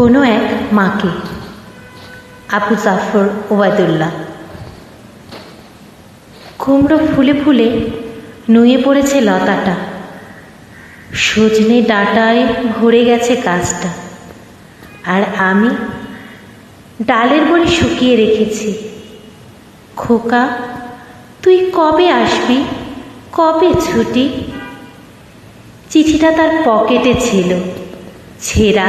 কোনো এক মাকে। আবু জাফর ওবায়দুল্লাহ। কুমড়ো ফুলে ফুলে নুয়ে পড়েছে লতাটা। সজনে ডাঁটায় ভরে গেছে গাছটা আর আমি ডালের বড়ি শুকিয়ে রেখেছি। খোকা, তুই কবে আসবি? কবে ছুটি? চিঠিটা তার পকেটে ছিল। ছেঁড়া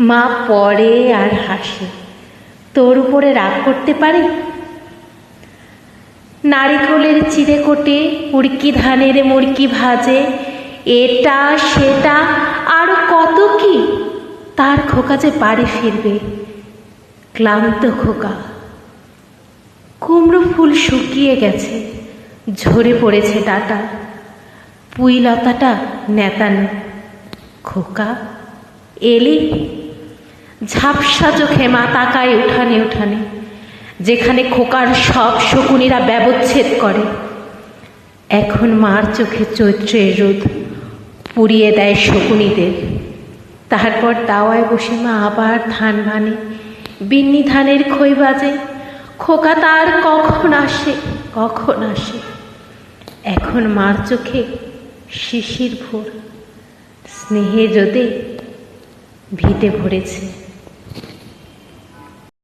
মা পড়ে আর হাসে। তোর উপরে রাগ করতে পারে? নারিকলের চিড়ে কোটে মুরকি ধানের মুরকি ভাজে। এটা, সেটা আরও কত কি? তার খোকা যে বাড়ি ফিরবে। ক্লান্ত খোকা। কুমড়ো ফুল শুকিয়ে গেছে। ঝরে পড়েছে ডাটা। পুঁই লতাটা নেতানো। খোকা, এলি? ঝাপসা চোখে মা তাকায় উঠানে উঠানে, যেখানে খোকার সব শকুনিরা ব্যবচ্ছেদ করে। এখন মার চোখে চৈত্রের রোদ পুড়িয়ে দেয় শকুনিদের। তারপর দাওয়ায় বসে মা আবার ধান ভানে বিন্নি ধানের খই বাজে, খোকা তার কখন আসে কখন আসে। এখন মার চোখে শিশির ভোর, স্নেহে রোদে ভিটে ভরেছে।